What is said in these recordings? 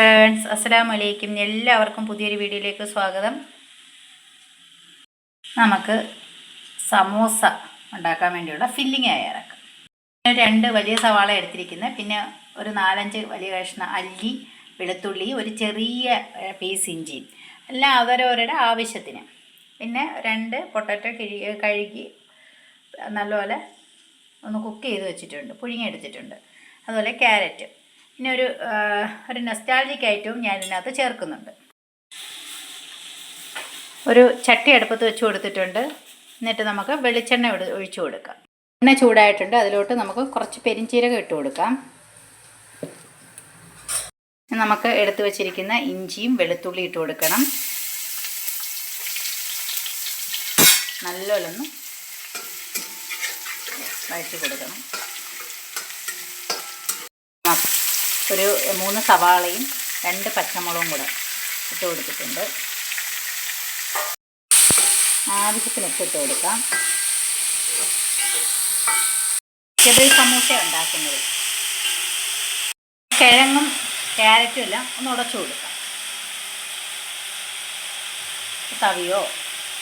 Friends അസ്സലാമു അലൈക്കും എല്ലാവർക്കും പുതിയൊരു വീഡിയോയിലേക്ക് സ്വാഗതം. നമുക്ക് സമോസ ഉണ്ടാക്കാൻ വേണ്ടിയുള്ള ഫില്ലിങ് തയ്യാറാക്കാം. രണ്ട് വലിയ സവാള എടുത്തിരിക്കുന്നത് പിന്നെ ഒരു നാലഞ്ച് വലിയ കഷ്ണം അല്ലി വെളുത്തുള്ളി ഒരു ചെറിയ പീസ് ഇഞ്ചിയും എല്ലാം അവരവരുടെ ആവശ്യത്തിന്. പിന്നെ രണ്ട് പൊട്ടറ്റോ കിഴി കഴുകി നല്ലപോലെ ഒന്ന് കുക്ക് ചെയ്ത് വെച്ചിട്ടുണ്ട്. പുഴുങ്ങി എടുത്തിട്ടുണ്ട്. അതുപോലെ ക്യാരറ്റ്. പിന്നെ ഒരു ഒരു നെസ്റ്റാൾജിക് ഐറ്റവും ഞാൻ ഇതിനകത്ത് ചേർക്കുന്നുണ്ട്. ഒരു ചട്ടി അടുപ്പത്ത് വെച്ച് കൊടുത്തിട്ടുണ്ട്. എന്നിട്ട് നമുക്ക് വെളിച്ചെണ്ണ ഒഴിച്ച് കൊടുക്കാം. എണ്ണ ചൂടായിട്ടുണ്ട്. അതിലോട്ട് നമുക്ക് കുറച്ച് പെരിഞ്ചീരകം ഇട്ട് കൊടുക്കാം. നമുക്ക് എടുത്തു വച്ചിരിക്കുന്ന ഇഞ്ചിയും വെളുത്തുള്ളി ഇട്ട് കൊടുക്കണം. നല്ലോണം വഴറ്റി കൊടുക്കണം ആ, ഒരു മൂന്ന് സവാളയും രണ്ട് പച്ചമുളകും കൂടെ ഇട്ട് കൊടുത്തിട്ടുണ്ട്. ആവശ്യത്തിന് ഉപ്പ് ഇട്ട് കൊടുക്കാം. ചെറിയ സമൂസ ഉണ്ടാക്കുന്നത്. കിഴങ്ങും ക്യാരറ്റും എല്ലാം ഒന്ന് ഉടച്ചു കൊടുക്കാം. തവിയോ?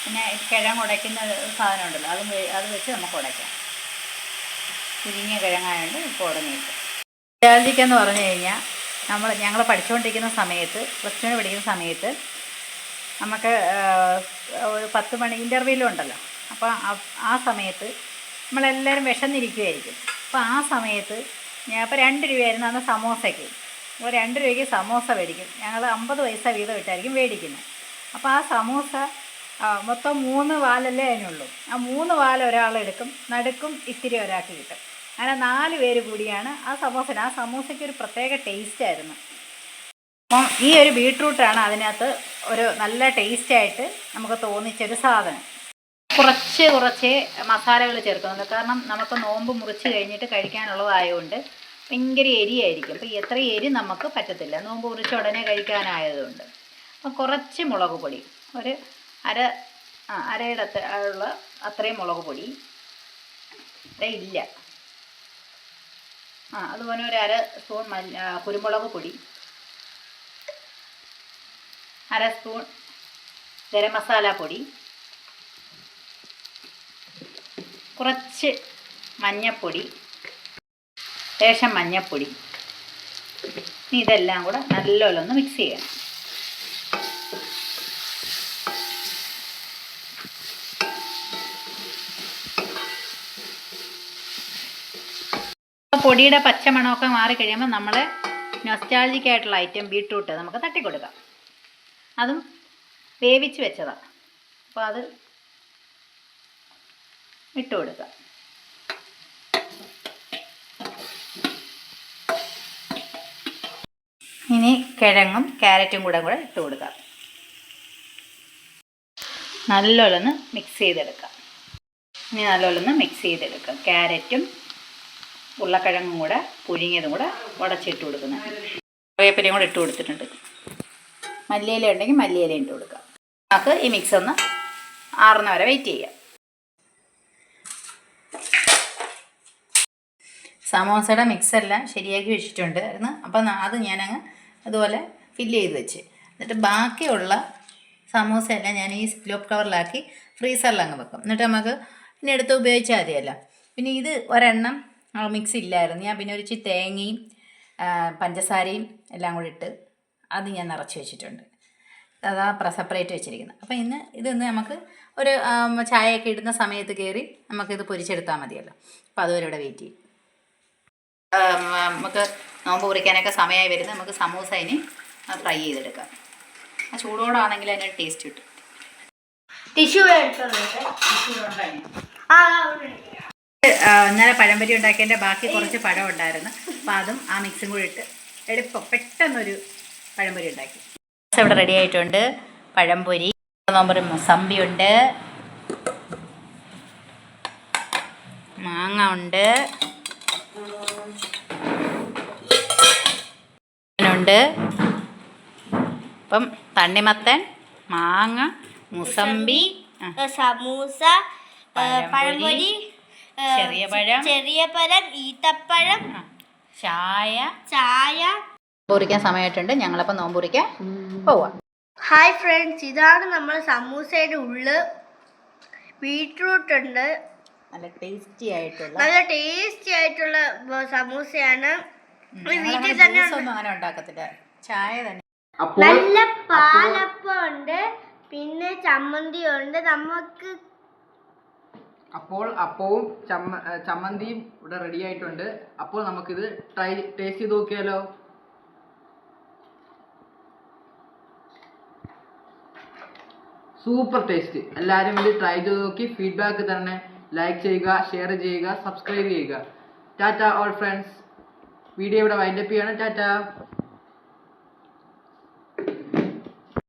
പിന്നെ കിഴങ്ങ് ഉടയ്ക്കുന്ന സാധനം ഉണ്ടല്ലോ അതും അത് വെച്ച് നമുക്ക് ഉടയ്ക്കാം. കുരുങ്ങിയ കിഴങ്ങായതുകൊണ്ട് ഇപ്പോൾ ഉടഞ്ഞിട്ട് എന്ന് പറഞ്ഞു കഴിഞ്ഞാൽ നമ്മൾ ഞങ്ങൾ പഠിച്ചുകൊണ്ടിരിക്കുന്ന സമയത്ത് പ്ലസ് ടുവിന് പഠിക്കുന്ന സമയത്ത് നമുക്ക് ഒരു പത്ത് മണി ഇന്റർവ്യൂലും ഉണ്ടല്ലോ. അപ്പോൾ ആ- സമയത്ത് നമ്മളെല്ലാവരും വിഷന്നിരിക്കുമായിരിക്കും അപ്പോൾ ആ സമയത്ത് ഞാൻ ഇപ്പോൾ രണ്ട് രൂപയായിരുന്നു അന്ന് സമോസയ്ക്ക്. അപ്പോൾ രണ്ട് രൂപയ്ക്ക് സമോസ മേടിക്കും. ഞങ്ങൾ അമ്പത് പൈസ വീതം ഇട്ടായിരിക്കും മേടിക്കുന്നത്. അപ്പോൾ ആ സമോസ മൊത്തം മൂന്ന് വാലല്ലേ അതിനുള്ളൂ. ആ മൂന്ന് വാലൊരാളെടുക്കും നടുക്കും ഇത്തിരി ഒരാൾക്ക് കിട്ടും. അങ്ങനെ നാല് പേര് കൂടിയാണ് ആ സമോസന്. ആ സമോസയ്ക്ക് ഒരു പ്രത്യേക ടേസ്റ്റ് ആയിരുന്നു. അപ്പം ഈ ഒരു ബീട്രൂട്ടാണ് അതിനകത്ത് ഒരു നല്ല ടേസ്റ്റായിട്ട് നമുക്ക് തോന്നിച്ചൊരു സാധനം. കുറച്ച് കുറച്ച് മസാലകൾ ചേർക്കുന്നുണ്ട്. കാരണം നമുക്ക് നോമ്പ് മുറിച്ച് കഴിഞ്ഞിട്ട് കഴിക്കാനുള്ളതായതുകൊണ്ട് ഭയങ്കര എരിയായിരിക്കും. അപ്പോൾ എത്ര എരി നമുക്ക് പറ്റത്തില്ല. നോമ്പ് മുറിച്ച് ഉടനെ കഴിക്കാനായതുകൊണ്ട്. അപ്പം കുറച്ച് മുളക് പൊടി. ഒരു അര അരയുടെ ഉള്ള അത്രയും മുളക് പൊടി. ഇല്ല. ആ അതുപോലെ ഒരു അര സ്പൂൺ മഞ്ഞ കുരുമുളക് പൊടി. അര സ്പൂൺ ഗരം മസാല പൊടി. കുറച്ച് മഞ്ഞപ്പൊടി ലേശം മഞ്ഞപ്പൊടി. ഇതെല്ലാം കൂടെ നല്ലോലൊന്ന് മിക്സ് ചെയ്യണം. പൊടിയുടെ പച്ചമണമൊക്കെ മാറി കഴിയുമ്പോൾ നമ്മൾ നൊസ്റ്റാൾജിക് ആയിട്ടുള്ള ഐറ്റം ബീട്രൂട്ട് നമുക്ക് തട്ടിക്കൊടുക്കാം. അതും വേവിച്ച് വെച്ചതാണ് അപ്പോൾ അത് ഇട്ട് കൊടുക്കാം. ഇനി കിഴങ്ങും ക്യാരറ്റും കൂടെ കൂടെ ഇട്ട് കൊടുക്കാം. നല്ലോണം മിക്സ് ചെയ്തെടുക്കാം. ഇനി നല്ലോണം മിക്സ് ചെയ്തെടുക്കാം. ക്യാരറ്റും ഉരുളക്കിഴങ്ങും കൂടെ പുഴുങ്ങിയതും കൂടെ ഉടച്ചിട്ട് കൊടുക്കുന്നത് കറിവേപ്പിലയും കൂടെ ഇട്ട് കൊടുത്തിട്ടുണ്ട്. മല്ലിയില ഉണ്ടെങ്കിൽ മല്ലിയില ഇട്ട് കൊടുക്കാം. നമുക്ക് ഈ മിക്സ് ഒന്ന് ആറുന്ന വരെ വെയിറ്റ് ചെയ്യാം. സമോസയുടെ മിക്സെല്ലാം ശരിയാക്കി വെച്ചിട്ടുണ്ടായിരുന്നു അപ്പം അത് ഞാനങ്ങ് അതുപോലെ ഫില്ല് ചെയ്ത് വെച്ച്. എന്നിട്ട് ബാക്കിയുള്ള സമോസയെല്ലാം ഞാൻ ഈ സ്ലോപ്പ് കവറിലാക്കി ഫ്രീസറിൽ അങ്ങ് വെക്കും. എന്നിട്ട് നമുക്ക് പിന്നെ എടുത്ത് ഉപയോഗിച്ചാൽ മതിയല്ലോ. പിന്നെ ഇത് ഒരെണ്ണം മിക്സ് ഇല്ലായിരുന്നു ഞാൻ പിന്നെ ഒരു ഇച്ചിരി തേങ്ങയും പഞ്ചസാരയും എല്ലാം കൂടി ഇട്ട് അത് ഞാൻ നിറച്ച് വെച്ചിട്ടുണ്ട്. അതാ സെപ്പറേറ്റ് വെച്ചിരിക്കുന്നത്. അപ്പോൾ ഇന്ന് ഇതൊന്ന് നമുക്ക് ഒരു ചായയൊക്കെ ഇടുന്ന സമയത്ത് കയറി നമുക്കിത് പൊരിച്ചെടുത്താൽ മതിയല്ലോ. അപ്പോൾ അതുവരെ ഇവിടെ വെയിറ്റ് ചെയ്യും. ആം, നമുക്ക് നോമ്പ് കുറിക്കാനൊക്കെ സമയമായി വരുന്നത്. നമുക്ക് സമൂസ ഇനി ഫ്രൈ ചെയ്തെടുക്കാം. ആ ചൂടോടാണെങ്കിൽ അതിനൊരു ടേസ്റ്റ് കിട്ടും. ടിഷ്യൂ ടിഷ്യൂ ആ. ആ, ഇന്നലെ പഴംപൊരി ഉണ്ടാക്കിയതിന്റെ ബാക്കി കുറച്ച് പഴം ഉണ്ടായിരുന്നു. അപ്പം അതും ആ മിക്സും കൂടി ഇട്ട് എളുപ്പം പെട്ടെന്നൊരു പഴംപൊരി ഉണ്ടാക്കി. ഇവിടെ റെഡി ആയിട്ടുണ്ട്. പഴംപൊരി നോമ്പൊരു മൊസമ്പിയുണ്ട് മാങ്ങ ഉണ്ട്. ഉണ്ട്. അപ്പം തണ്ണിമത്തൻ മാങ്ങ മുസമ്പി സമൂസ പഴംപൊരി, ചെറിയ പഴം. ചെറിയ പഴം ഈത്തപ്പഴം ചായ. ചായ. പൊറിക്കാൻ സമയമായിട്ടുണ്ട്. ഞങ്ങളപ്പോൾ നോമ്പൂറിക്കാൻ പോവാം. ഹായ് ഫ്രണ്ട്സ് ഇതാണ് നമ്മൾ സമൂസയുടെ ഉള്ള്. ബീട്രൂട്ട് ഉണ്ട് നല്ല ടേസ്റ്റി ആയിട്ടുള്ള. നല്ല ടേസ്റ്റി ആയിട്ടുള്ള സമൂസയാണ്. ഈ വീട്ടിൽ തന്നെ അങ്ങനെ ഉണ്ടാക്കത്തില്ല. ചായ തന്നെ. അപ്പോൾ നല്ല പാലപ്പം ഉണ്ട് പിന്നെ ചമ്മന്തി ഉണ്ട് നമുക്ക് അപ്പോൾ അപ്പവും ചമ്മ ചമ്മന്തിയും ഇവിടെ റെഡി ആയിട്ടുണ്ട്. അപ്പോൾ നമുക്കിത് ട്രൈ ടേസ്റ്റ് ചെയ്ത് നോക്കിയാലോ? സൂപ്പർ ടേസ്റ്റ് എല്ലാവരും ഇത് ട്രൈ ചെയ്ത് നോക്കി ഫീഡ്ബാക്ക് തന്നെ ലൈക്ക് ചെയ്യുക ഷെയർ ചെയ്യുക സബ്സ്ക്രൈബ് ചെയ്യുക. ടാറ്റ ഓൾ ഫ്രണ്ട്സ് വീഡിയോ ഇവിടെ വൈൻഡപ്പ് ചെയ്യണം. ടാറ്റ